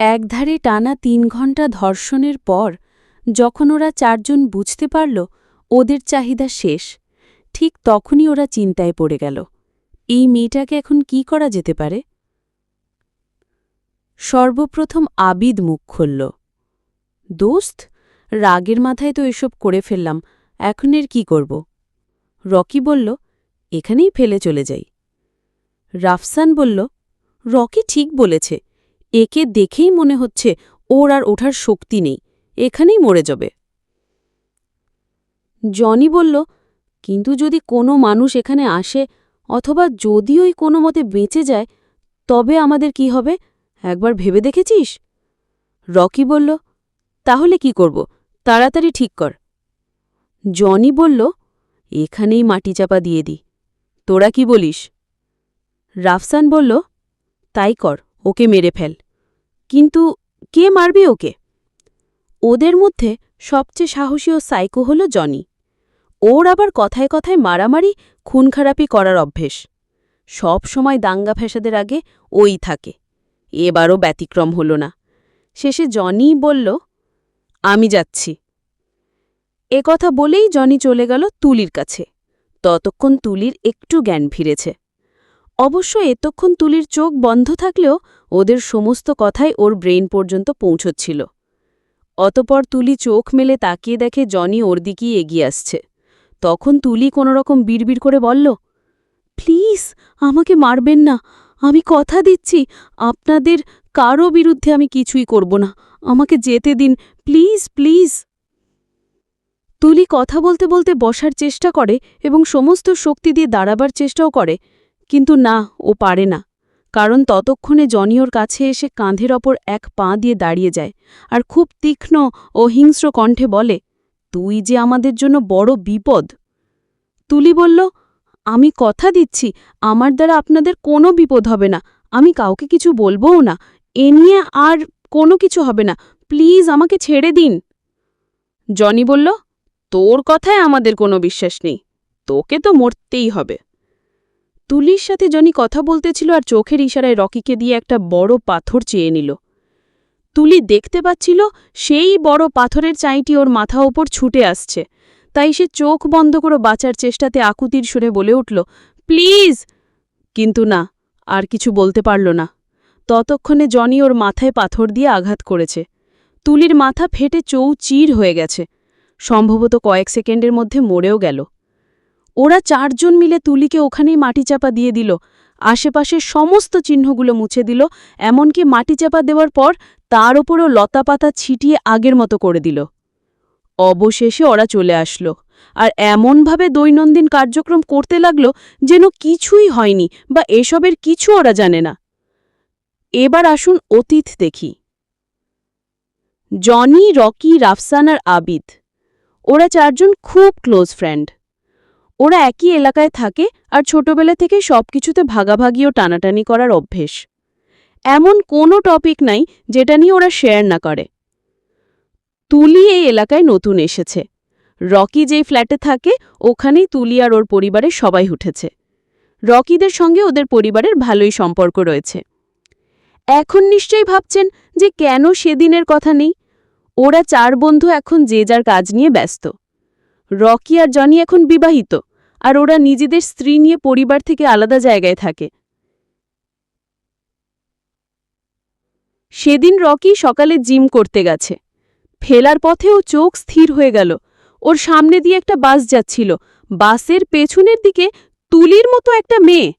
একধারে টানা তিন ঘণ্টা ধর্ষণের পর যখন ওরা চারজন বুঝতে পারল, ওদের চাহিদা শেষ, ঠিক তখনই ওরা চিন্তায় পড়ে গেল। এই মেয়েটাকে এখন কি করা যেতে পারে? সর্বপ্রথম আবিদ মুখ খুলল। দোস্ত, রাগের মাথায় তো এসব করে ফেললাম, এখন এর কি করব? রকি বলল, এখানেই ফেলে চলে যাই। রাফসান বলল, রকি ঠিক বলেছে একে দেখেই মনে হচ্ছে ওর আর ওঠার শক্তি নেই, এখানেই মরে যাবে। জনি বলল, কিন্তু যদি কোনো মানুষ এখানে আসে অথবা যদি ওই কোনো মতে বেঁচে যায়, তবে আমাদের কি হবে? একবার ভেবে দেখেছিস? রকি বলল, তাহলে কি করব? তাড়াতাড়ি ঠিক কর। জনি বলল, এখানেই মাটি চাপা দিয়ে দি। তোরা কি বলিস? রাফসান বলল, তাই কর, ওকে মেরে ফেল। কিন্তু কে মারবে ওকে? ওদের মধ্যে সবচেয়ে সাহসী ও সাইকো হল জনি। ওর আবার কথায় কথায় মারামারি, খুনখারাপি করার অভ্যেস। সব সময় দাঙ্গা ফ্যাসাদের আগে ওই থাকে। এবারও ব্যতিক্রম হল না। শেষে জনি বলল, আমি যাচ্ছি। এ কথা বলেই জনি চলে গেল তুলির কাছে। ততক্ষণ তুলির একটু জ্ঞান ফিরেছে। অবশ্য এতক্ষণ তুলির চোখ বন্ধ থাকলেও ওদের সমস্ত কথাই ওর ব্রেইন পর্যন্ত পৌঁছচ্ছিল। অতপর তুলি চোখ মেলে তাকিয়ে দেখে জনি ওর দিকেই এগিয়ে আসছে। তখন তুলি কোনোরকম বিড়বিড় করে বলল, প্লিজ, আমাকে মারবেন না। আমি কথা দিচ্ছি। আপনাদের কারও বিরুদ্ধে আমি কিছুই করব না। আমাকে যেতে দিন। Please please. তুলি কথা বলতে বলতে বসার চেষ্টা করে এবং সমস্ত শক্তি দিয়ে দাঁড়াবার চেষ্টাও করে, কিন্তু না, ও পারে না। কারণ ততক্ষণে জনিওর কাছে এসে কাঁধের ওপর এক পা দিয়ে দাঁড়িয়ে যায় আর খুব তীক্ষ্ণ ও হিংস্র কণ্ঠে বলে, তুই যে আমাদের জন্য বড় বিপদ। তুলি বলল, আমি কথা দিচ্ছি, আমার দ্বারা আপনাদের কোনো বিপদ হবে না, আমি কাউকে কিছু বলবও না, এ নিয়ে আর কোনো কিছু হবে না, প্লিজ আমাকে ছেড়ে দিন। জনি বলল, তোর কথায় আমাদের কোনো বিশ্বাস নেই, তোকে তো মরতেই হবে। তুলির সাথে জনি কথা বলতেছিল আর চোখের ইশারায় রকিকে দিয়ে একটা বড় পাথর চেয়ে নিল। তুলি দেখতে পাচ্ছিল সেই বড় পাথরের চাইটি ওর মাথা ওপর ছুটে আসছে। তাই সে চোখ বন্ধ করে বাঁচার চেষ্টাতে আকুতির সুরে বলে উঠল, প্লিজ! কিন্তু না, আর কিছু বলতে পারল না। ততক্ষণে জনি ওর মাথায় পাথর দিয়ে আঘাত করেছে। তুলির মাথা ফেটে চৌচির হয়ে গেছে। সম্ভবত কয়েক সেকেন্ডের মধ্যে মরেও গেল। ওরা চারজন মিলে তুলিকে ওখানেই মাটিচাপা দিয়ে দিল। আশেপাশের সমস্ত চিহ্নগুলো মুছে দিল, এমনকি মাটিচাপা দেওয়ার পর তার ওপরও লতাপাতা ছিটিয়ে আগের মতো করে দিল। অবশেষে ওরা চলে আসলো, আর এমনভাবে দৈনন্দিন কার্যক্রম করতে লাগল যেন কিছুই হয়নি বা এসবের কিছু ওরা জানে না। এবার আসুন অতীত দেখি। জনি, রকি, রাফসান আর আবিদ, ওরা চারজন খুব ক্লোজ ফ্রেন্ড। ওরা একই এলাকায় থাকে আর ছোটবেলা থেকে সবকিছুতে ভাগাভাগি ও টানাটানি করার অভ্যেস। এমন কোনো টপিক নাই যেটা নিয়ে ওরা শেয়ার না করে। তুলি এই এলাকায় নতুন এসেছে। রকি যেই ফ্ল্যাটে থাকে, ওখানেই তুলি আর ওর পরিবারের সবাই উঠেছে। রকিদের সঙ্গে ওদের পরিবারের ভালোই সম্পর্ক রয়েছে। এখন নিশ্চয়ই ভাবছেন যে কেন সেদিনের কথা নেই? ওরা চার বন্ধু এখন যে যার কাজ নিয়ে ব্যস্ত। রকি আর জনি এখন বিবাহিত। আর ওরা নিজেদের স্ত্রী নিয়ে পরিবার থেকে আলাদা জায়গায় থাকে। সেদিন রকি সকালে জিম করতে গেছে। ফেলার পথে ও চোখ স্থির হয়ে গেল। ওর সামনে দিয়ে একটা বাস যাচ্ছিল। বাসের পেছনের দিকে তুলির মতো একটা মেয়ে।